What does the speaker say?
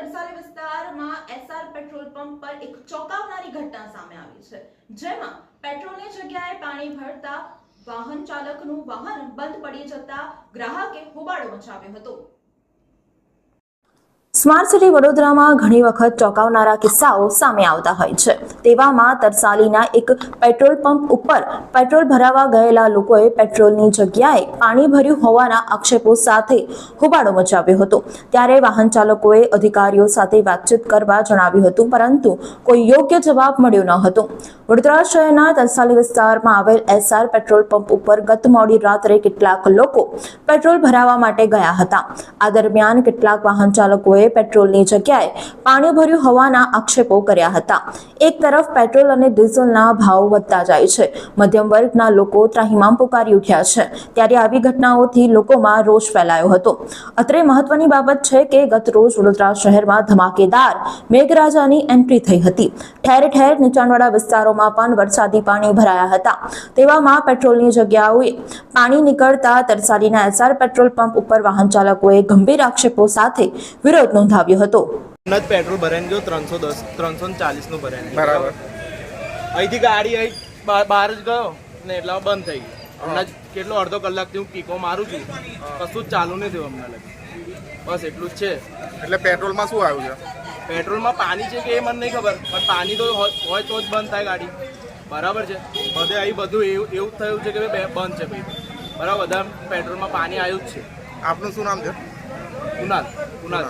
તરસાલી વિસ્તારમાં SR petrol pump પર એક ચોંકાવનારી ઘટના સામે આવી છે. જેમાં પેટ્રોલની જગ્યાએ પાણી ભરતા વાહન ચાલકનું વાહન બંધ પડી જતા ગ્રાહકે હોબાળો મચાવ્યો હતો. સ્માર્ટ સિટી વડોદરામાં ઘણી વખત ચોંકાવનારા કિસ્સાઓ સામે આવતા હોય છે. તેવામાં તરસાલીના એક પેટ્રોલ પંપ ઉપર પેટ્રોલ ભરાવા ગયેલા લોકોએ પેટ્રોલની જગ્યાએ પાણી ભર્યું હોવાના આક્ષેપો સાથે હોબાળો મચાવ્યો હતો. ત્યારે વાહન ચાલકોએ અધિકારીઓ સાથે વાતચીત કરવા જણાવ્યું હતું, પરંતુ કોઈ યોગ્ય જવાબ મળ્યો ન હતો. વડોદરા શહેરના તરસાલી વિસ્તારમાં આવેલ એસઆર પેટ્રોલ પંપ ઉપર ગત મોડી રાત્રે કેટલાક લોકો પેટ્રોલ ભરાવા માટે ગયા હતા. આ દરમિયાન કેટલાક વાહન ચાલકોએ પેટ્રોલની જગ્યાએ પાણી ભર્યું હોવાના આક્ષેપો કર્યા હતા. એક તરફ પેટ્રોલ અને ડીઝલના ભાવ વધતા જાય છે. મધ્યમ વર્ગના લોકો ત્રાહિમામ પુકારી ઉઠ્યા છે. ત્યારે આવી ઘટનાઓથી લોકોમાં રોષ ફેલાયો હતો. અત્રે મહત્વની બાબત છે કે ગત રોજ વડોદરા શહેરમાં ધમાકેદાર મેઘરાજાની એન્ટ્રી થઈ હતી. ઠેર ઠેર નીચાણવાળા વિસ્તારોમાં પણ વરસાદી પાણી ભરાયા હતા. તેવામાં પેટ્રોલની જગ્યાઓએ પાણી નીકળતા તરસાલીના એસઆર પેટ્રોલ પંપ ઉપર વાહન ચાલકોએ ગંભીર આક્ષેપો સાથે વિરોધ નોંધાવ્યો હતો. જ પેટ્રોલ ભરાઈને ગયો ત્રણસો દસ ત્રણસો ને ચાલીસનું ભરાઈને બરાબર. અહીંથી ગાડી અહીં બહાર જ ગયો ને એટલા બંધ થઈ ગયો હમણાં જ કેટલો અડધો કલાકથી હું કીકો મારું છું. કશું જ ચાલુ નહીં થયું હમણાં લગી. બસ એટલું જ છે. એટલે પેટ્રોલમાં શું આવ્યું છે? પેટ્રોલમાં પાણી છે કે એ મને નહીં ખબર પણ પાણી તો હોય તો જ બંધ થાય ગાડી. બરાબર છે. બધે અહીં બધું એવું એવું થયું છે કે ભાઈ બંધ છે ભાઈ. બરાબર બધા પેટ્રોલમાં પાણી આવ્યું જ છે. આપનું શું નામ છે? કુનાલ કુનાલ